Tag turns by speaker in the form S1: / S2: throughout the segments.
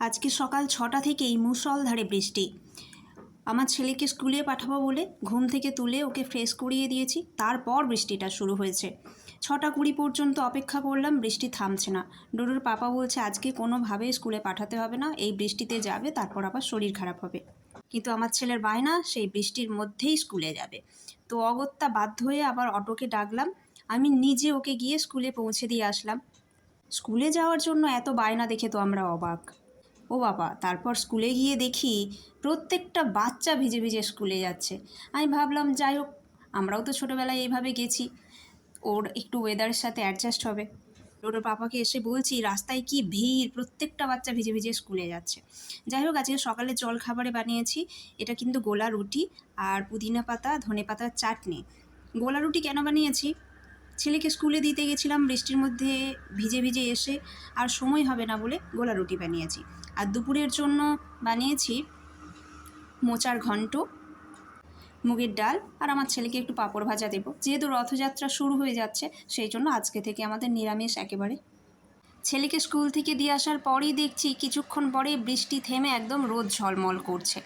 S1: আজকে সকাল ছটা থেকেই মুষলধারে বৃষ্টি। আমার ছেলেকে স্কুলে পাঠাবো বলে ঘুম থেকে তুলে ওকে ফ্রেশ করিয়ে দিয়েছি, তারপর বৃষ্টিটা শুরু হয়েছে। ছটা কুড়ি পর্যন্ত অপেক্ষা করলাম, বৃষ্টি থামছে না। ডোডোর পাপা বলছে, আজকে কোনোভাবেই স্কুলে পাঠাতে হবে না, এই বৃষ্টিতে যাবে, তারপর আবার শরীর খারাপ হবে। কিন্তু আমার ছেলের বায়না, সেই বৃষ্টির মধ্যেই স্কুলে যাবে। তো অগত্যা বাধ্য হয়ে আবার অটোকে ডাকলাম, আমি নিজে ওকে গিয়ে স্কুলে পৌঁছে দিয়ে আসলাম। স্কুলে যাওয়ার জন্য এত বায়না দেখে তো আমরা অবাক। ও বাবা, তারপর স্কুলে গিয়ে দেখি প্রত্যেকটা বাচ্চা ভিজে ভিজে স্কুলে যাচ্ছে। আমি ভাবলাম, যাই হোক, আমরাও তো ছোটোবেলায় এইভাবে গেছি। ওর একটু ওয়েদারের সাথে অ্যাডজাস্ট হবে। ওর পাপাকে এসে বলছি, রাস্তায় কি ভিড়? প্রত্যেকটা বাচ্চা ভিজে ভিজে স্কুলে যাচ্ছে। যাই হোক, আজকে সকালে জল খাবারে বানিয়েছি। এটা কিন্তু গোলা রুটি আর পুদিনা পাতা, ধনে পাতার চাটনি। গোলা রুটি কেন বানিয়েছি? ছেলেকে স্কুলে দিতে গেছিলাম, বৃষ্টির মধ্যে ভিজে ভিজে এসে আর সময় হবে না বলে গোলা রুটি বানিয়েছি। আর দুপুরের জন্য বানিয়েছি মোচার ঘন্ট, মুগের ডাল আর আমার ছেলেকে একটু পাঁপড় ভাজা দেবো। যেহেতু রথযাত্রা শুরু হয়ে যাচ্ছে, সেই জন্য আজকে থেকে আমাদের নিরামিষ একেবারে। ছেলেকে স্কুল থেকে দিয়ে আসার পরেই দেখছি কিছুক্ষণ পরে বৃষ্টি থেমে একদম রোদ ঝলমল করছে।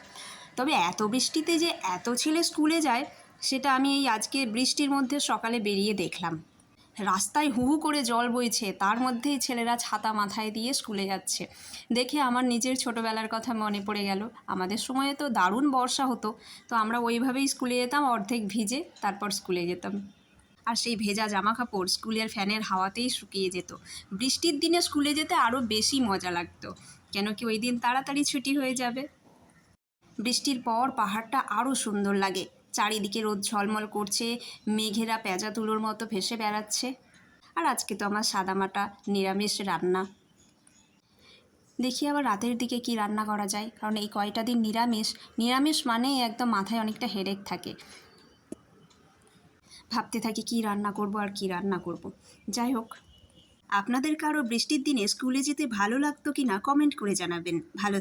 S1: তবে এত বৃষ্টিতে যে এত ছেলে স্কুলে যায় সেটা আমি এই আজকে বৃষ্টির মধ্যে সকালে বেরিয়ে দেখলাম। রাস্তায় হু করে জল বইছে, তার মধ্যেই ছেলেরা ছাতা মাথায় দিয়ে স্কুলে যাচ্ছে। দেখে আমার নিজের ছোটোবেলার কথা মনে পড়ে গেল। আমাদের সময়ে তো দারুণ বর্ষা হতো, তো আমরা ওইভাবেই স্কুলে যেতাম, অর্ধেক ভিজে তারপর স্কুলে যেতাম। আর সেই ভেজা জামা কাপড় স্কুলের ফ্যানের হাওয়াতেই শুকিয়ে যেত। বৃষ্টির দিনে স্কুলে যেতে আরও বেশি মজা লাগতো। কেন কি ওই দিন তাড়াতাড়ি ছুটি হয়ে যাবে। বৃষ্টির পর পাহাড়টা আরও সুন্দর লাগে। চারিদিকে রোদ ঝলমল করছে, মেঘেরা পেঁজা তুলোর মতো ভেসে বেড়াচ্ছে। আর আজকে তো আমার সাদামাটা নিরামিষ রান্না। দেখি আবার রাতের দিকে কি রান্না করা যায়, কারণ এই কয়টা দিন নিরামিষ নিরামিষ মানেই একদম মাথায় অনেকটা হেডেক থাকে। ভাবতে থাকি কি রান্না করব আর কি রান্না করব। যাই হোক, আপনাদের কারও বৃষ্টির দিনে স্কুলে যেতে ভালো লাগতো কি না কমেন্ট করে জানাবেন। ভালো